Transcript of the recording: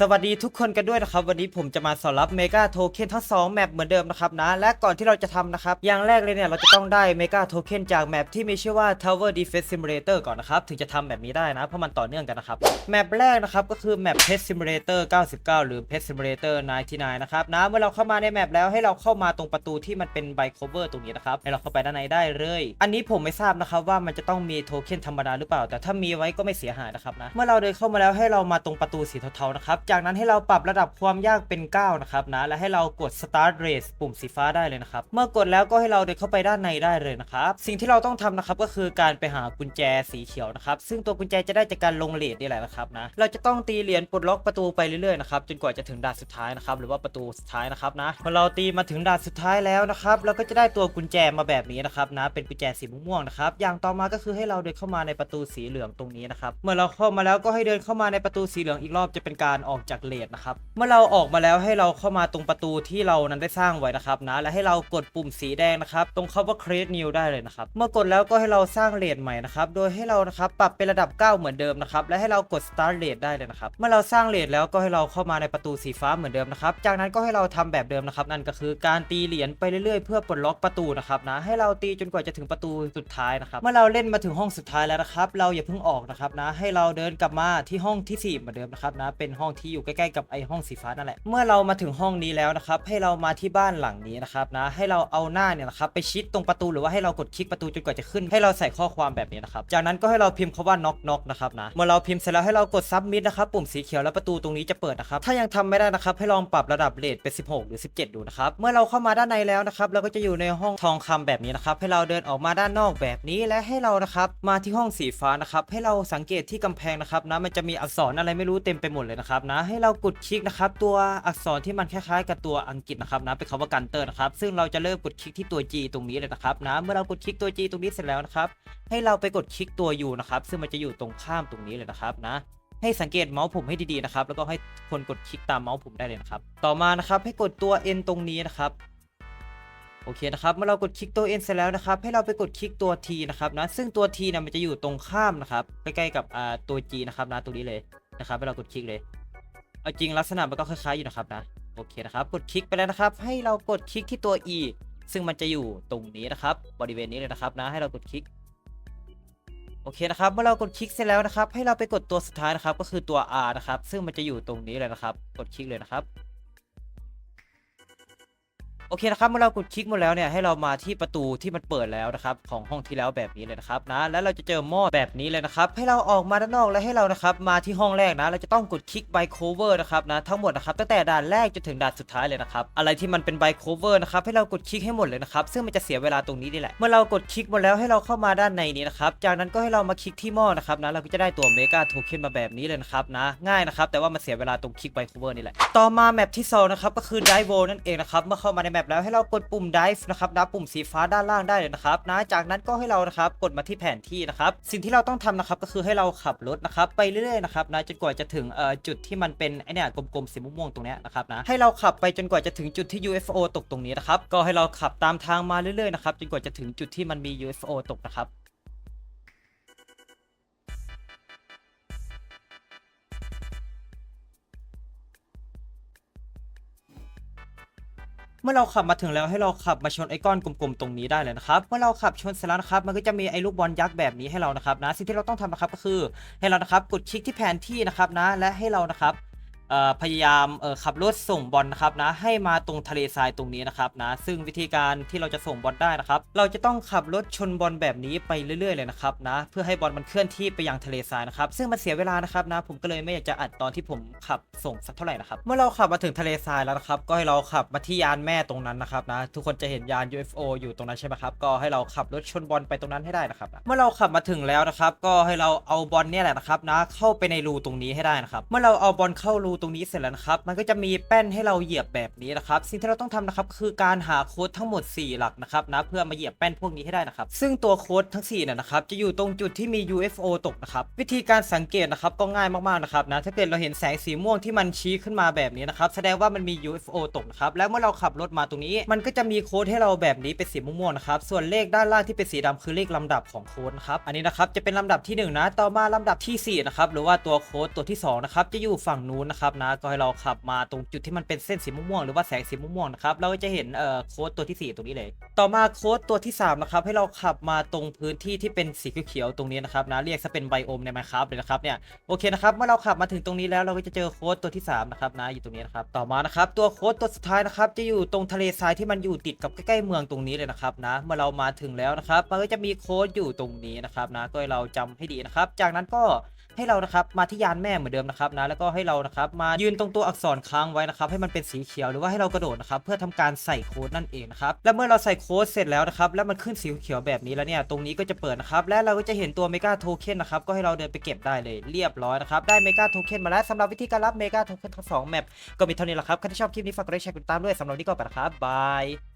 สวัสดีทุกคนกันด้วยนะครับ วันนี้ผมจะมาสอนรับเมกาโทเค็นทั้ง 2 แมปเหมือนเดิมนะครับนะ และก่อนที่เราจะทำนะครับ อย่างแรกเลยเนี่ย เราจะต้องได้เมกาโทเค็นจากแมปที่มีชื่อว่า Tower Defense Simulator ก่อนนะครับ ถึงจะทำแบบนี้ได้นะ เพราะมันต่อเนื่องกันนะครับ แมปแรกนะครับ ก็คือแมป Pet Simulator 99 หรือ Pet Simulator 99 นะครับนะ เมื่อเราเข้ามาในแมปแล้วให้เราเข้ามาตรงประตูที่มันเป็นไบโคเวอร์ตรงนี้นะครับ ให้เราเข้าไปด้านในได้เลย อันนี้ผมไม่ทราบนะครับว่ามันจะต้องมีโทเค็นธรรมดาหรือเปล่า แต่ถ้ามีไว้ก็ไม่เสียหายนะครับนะ เมื่อเราเดินเข้ามาแล้วให้เรามาตรงประตูสีเทาๆนะครับจากนั้นให้เราปรับระดับความยากเป็น 9 นะครับนะ และให้เรากด start race ปุ่มสีฟ้าได้เลยนะครับ เมื่อกดแล้วก็ให้เราเดินเข้าไปด้านในได้เลยนะครับ สิ่งที่เราต้องทำนะครับก็คือการไปหากุญแจสีเขียวนะครับ ซึ่งตัวกุญแจจะได้จากการลงเลทนี่แหละนะครับนะ เราจะต้องตีเหรียญปลดล็อกประตูไปเรื่อยๆนะครับจนกว่าจะถึงด่านสุดท้ายนะครับหรือว่าประตูสุดท้ายนะครับนะพอเราตีมาถึงด่านสุดท้ายแล้วนะครับเราก็จะได้ตัวกุญแจมาแบบนี้นะครับนะเป็นกุญแจสีม่วงๆนะครับอย่างต่อมาก็คือให้เราเดินเข้ามาในประตูสีเหลืองตรงนี้นะครับเมื่อเราเข้ามาแล้วก็ให้เดินเข้ามาในประตูสีเหลืองอีกรอบจะเป็นการออกจากเลทนะครับ เมื่อเราออกมาแล้วให้เราเข้ามาตรงประตูที่เรานั้นได้สร้างไว้นะครับนะ และให้เรากดปุ่มสีแดงนะครับตรงคำว่า create new ได้เลยนะครับ เมื่อกดแล้วก็ให้เราสร้างเลทใหม่นะครับ โดยให้เรานะครับปรับเป็นระดับ 9 เหมือนเดิมนะครับ และให้เรากด start rate ได้เลยนะครับ เมื่อเราสร้างเลทแล้วก็ให้เราเข้ามาในประตูสีฟ้าเหมือนเดิมนะครับ จากนั้นก็ให้เราทำแบบเดิมนะครับ นั่นก็คือการตีเหรียญไปเรื่อยๆ เพื่อปลดล็อกประตูนะครับนะ ให้เราตีจนกว่าจะถึงประตูสุดท้ายนะครับ เมื่อเราเล่นมาถึงห้องสุดท้ายแล้วนะครับ เราอย่าเพิ่งออกนะครับนะ ให้เราเดินกลับมาที่ห้องที่สี่เหมือนเดิมนะครับนะ เป็นห้องที่อยู่ใกล้ๆกับไอห้องสีฟ้านั่นแหละ เมื่อเรามาถึงห้องนี้แล้วนะครับ ให้เรามาที่บ้านหลังนี้นะครับนะ ให้เราเอาหน้าเนี่ยนะครับไปชิดตรงประตูหรือว่าให้เรากดคลิกประตูจนกว่าจะขึ้น ให้เราใส่ข้อความแบบนี้นะครับ จากนั้นก็ให้เราพิมพ์คาว่า knock knock นะครับนะ เมื่อเราพิมพ์เสร็จแล้วให้เรากด submit นะครับ ปุ่มสีเขียวแล้วประตูตรงนี้จะเปิดนะครับ ถ้ายังทำไม่ได้นะครับให้ลองปรับระดับเรทเป็น 16 หรือ 17 ดูนะครับ เมื่อเราเข้ามาด้านในแล้วนะครับเราก็จะอยู่ในห้องทองคำแบบนี้นะครับให้เราเดินออกมาด้านนอกแบบนี้และให้เรานะครับมาที่ห้องสีฟ้านะครับให้เราสังเกตที่กำแพงนะครับนะมันจะมีอักษรอะไรไม่รู้เต็มไปหมดเลยนะครับนะให้เรากดคลิกนะครับตัวอักษรที่มันคล้ายๆ กับตัวอังกฤษนะครับนะเป็นคำว่ากันเตอร์นะครับซึ่งเราจะเริ่มกดคลิกที่ตัว G ตรงนี้เลยนะครับนะเมื่อเรากดคลิกตัว G ตรงนี้เสร็จแล้วนะครับให้เราไปกดคลิกตัว U นะครับซึ่งมันจะอยู่ตรงข้ามตรงนี้เลยนะครับนะให้สังเกตเมาส์ผมให้ดีๆนะครับแล้วก็ให้คนกดคลิกตามเมาส์ผมได้เลยนะครับต่อมานะครับให้กดตัว N ตรงนี้นะครับโอเคนะครับเมื่อเรากดคลิกตัว N เสร็จแล้วนะครับ ให้เราไปกดคลิกตัว T นะครับนะซึ่งตัว T นะมันจะอยู่ตรงข้ามนะครับใกล้ๆกับตัว G นะครับนะตรงนี้เลยนะครับให้เรากดคลิกเลย เอาจริงลักษณะมันก็คล้ายๆอยู่นะครับนะโอเคนะครับกดคลิกไปแล้วนะครับ ให้เรากดคลิกที่ตัว E ซึ่งมันจะอยู่ตรงนี้นะครับ บริเวณนี้เลยนะครับนะให้เรากดคลิกโอเคนะครับเมื่อเรากดคลิกเสร็จแล้วนะครับ ให้เราไปกดตัวสุดท้ายนะครับ ก็คือตัว R นะครับ ซึ่งมันจะอยู่ตรงนี้เลยนะครับ กดคลิกเลยนะครับ โอเคนะครับเมื่อเรากดคลิกหมดแล้วเนี่ยให้เรามาที่ประตูที่มันเปิดแล้วนะครับของห้องที่แล้วแบบนี้เลยนะครับนะแล้วเราจะเจอหม้อแบบนี้เลยนะครับให้เราออกมาด้านนอกแล้วให้เรานะครับมาที่ห้องแรกนะเราจะต้องกดคลิก by cover นะครับนะทั้งหมดนะครับตั้งแต่ด่านแรกจนถึงด่านสุดท้ายเลยนะครับอะไรที่มันเป็น by cover นะครับให้เรากดคลิกให้หมดเลยนะครับซึ่งมันจะเสียเวลาตรงนี้นี่แหละเมื่อเรากดคลิกหมดแล้วให้เราเข้ามาด้านในนี้นะครับจากนั้นก็ให้เรามาคลิกที่หม้อนะครับนะเราก็จะได้ตัวเมกาโทเค็นมาแบบนี้เลยนะครับนะง่ายนะครับแต่ว่ามันเสียเวลาตรงคลิก by cover นี่แหละต่อมาแมปที่สองนะครับก็คือ dive world นั่นเองนะครับเมื่อเข้ามาในแมปแล้วให้เรากดปุ่ม dive นะครับนะปุ่มสีฟ้าด้านล่างได้เลยนะครับนะจากนั้นก็ให้เรานะครับกดมาที่แผนที่นะครับสิ่งที่เราต้องทำนะครับก็คือให้เราขับรถนะครับไปเรื่อยๆนะครับนะจนกว่าจะถึงเอ่อจุดที่มันเป็นไอเนี่ยกลมๆสีม่วงๆตรงเนี้ยนะครับนะให้เราขับไปจนกว่าจะถึงจุดที่ UFO ตกตรงนี้นะครับก็ให้เราขับตามทางมาเรื่อยๆนะครับจนกว่าจะถึงจุดที่มันมี UFO ตกนะครับ เมื่อเราขับมาถึงแล้วให้เราขับมาชนไอ้ก้อนกลมๆตรงนี้ได้เลยนะครับ เมื่อเราขับชนเสร็จแล้วนะครับ มันก็จะมีไอ้ลูกบอลยักษ์แบบนี้ให้เรานะครับนะ สิ่งที่เราต้องทำนะครับก็คือให้เรานะครับกดคลิกที่แผนที่นะครับนะ และให้เรานะครับ เอ่อพยายามเอ่อขับรถส่งบอลนะครับนะให้มาตรงทะเลทรายตรงนี้นะครับนะซึ่งวิธีการที่เราจะส่งบอลได้นะครับ เราจะต้องขับรถชนบอลแบบนี้ไปเรื่อยๆเลยนะครับนะเพื่อให้บอลมันเคลื่อนที่ไปยังทะเลทรายนะครับซึ่งมันเสียเวลานะครับนะผมก็เลยไม่อยากจะอัดตอนที่ผมขับส่งสักเท่าไหร่นะครับเมื่อเราขับมาถึงทะเลทรายแล้วนะครับ ก็ให้เราขับมาที่ยานแม่ตรงนั้นนะครับนะทุกคนจะเห็นยาน UFO อยู่ตรงนั้นใช่ไหมครับก็ให้เราขับรถชนบอลไปตรงนั้นให้ได้นะครับเมื่อเราขับมาถึงแล้วนะครับ ก็ให้เราเอาบอลเนี่ยแหละนะครับนะเข้าไปในรูตรงนี้ให้ได้นะครับเมื่อเราเอาบอลเข้ารูตรงนี้เสร็จแล้วนะครับ มันก็จะมีแป้นให้เราเหยียบแบบนี้นะครับ สิ่งที่เราต้องทำนะครับคือการหาโค้ดทั้งหมด 4 หลักนะครับนะเพื่อมาเหยียบแป้นพวกนี้ให้ได้นะครับ ซึ่งตัวโค้ดทั้ง4เนี่ยนะครับจะอยู่ตรงจุดที่มี UFO ตกนะครับวิธีการสังเกตนะครับก็ง่ายมากๆนะครับนะถ้าเกิดเราเห็นแสงสีม่วงที่มันชี้ขึ้นมาแบบนี้นะครับแสดงว่ามันมี UFO ตกนะครับแล้วเมื่อเราขับรถมาตรงนี้ มันก็จะมีโค้ดให้เราแบบนี้เป็นสีม่วงๆนะครับส่วนเลขด้านล่างที่เป็นสีดำคือเลขลำดับของโค้ดครับอันนี้นะครับจะเป็นลำดับที่หนึ่งนะ ต่อมาลำดับที่สี่นะครับหรือว่าตัวโค้ดตัวที่สองนะครับจะอยู่ฝั่งนู้นนะครับนะครับนะก็ให้เราขับมาตรงจุดที่มันเป็นเส้นสีม่วงๆหรือว่าแสงสีม่วงๆนะครับเราก็จะเห็นเอ่อโค้ดตัวที่สี่ตรงนี้เลย ต่อมาโค้ดตัวที่สามนะครับให้เราขับมาตรงพื้นที่ที่เป็นสีเขียวๆตรงนี้นะครับนะเรียกซะเป็นไบโอมในไมครับเลยนะครับเนี่ยโอเคนะครับเมื่อเราขับมาถึงตรงนี้แล้วเราก็จะเจอโค้ดตัวที่สามนะครับนะอยู่ตรงนี้นะครับต่อมานะครับตัวโค้ดตัวสุดท้ายนะครับจะอยู่ตรงทะเลทรายที่มันอยู่ติดกับใกล้ๆเมืองตรงนี้เลยนะครับนะเมื่อเรามาถึงแล้วนะครับมันก็จะมีโค้ดอยู่ตรงนี้นะครับนะก็ให้เราจำให้ดีนะครับจากนั้นก็ ให้เรานะครับมาที่ยานแม่เหมือนเดิมนะครับนะแล้วก็ให้เรานะครับมายืนตรงตัวอักษรค้างไว้นะครับให้มันเป็นสีเขียวหรือว่าให้เรากระโดดนะครับเพื่อทำการใส่โค้ดนั่นเองนะครับและเมื่อเราใส่โค้ดเสร็จแล้วนะครับแล้วมันขึ้นสีเขียวแบบนี้แล้วเนี่ยตรงนี้ก็จะเปิดนะครับและเราก็จะเห็นตัวเมกาโทเค็นนะครับก็ให้เราเดินไปเก็บได้เลยเรียบร้อยนะครับได้เมกาโทเค็นมาแล้วสำหรับวิธีการรับเมกาโทเค็นทั้งสองแมปก็มีเท่านี้แหละครับใครที่ชอบคลิปนี้ฝากกดไลค์แชร์กดติดตามด้วยสำหรับวันนี้ก็ไปละครับบาย